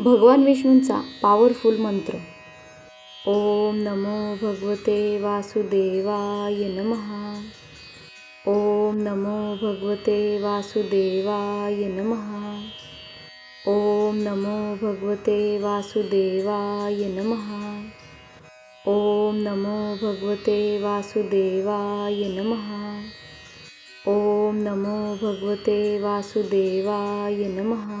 भगवान विष्णूंचा पॉवरफुल मंत्र. ओम नमो भगवते वासुदेवाय नमः. ओम नमो भगवते वासुदेवाय नमः. ओम नमो भगवते वासुदेवाय नमः. ओम नमो भगवते वासुदेवाय नमः. ओम नमो भगवते वासुदेवाय नमः.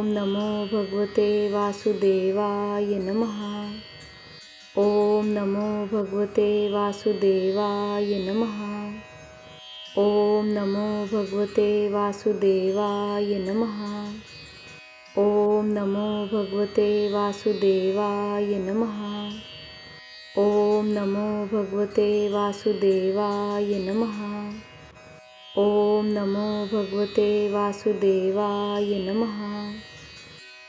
ॐ नमो भगवते वासुदेवाय नमः। ॐ नमो भगवते वासुदेवाय नमः। ॐ नमो भगवते वासुदेवाय नमः। ॐ नमो भगवते वासुदेवाय नमः। ॐ नमो भगवते वासुदेवाय नमः। ॐ नमो भगवते वासुदेवाय नमः।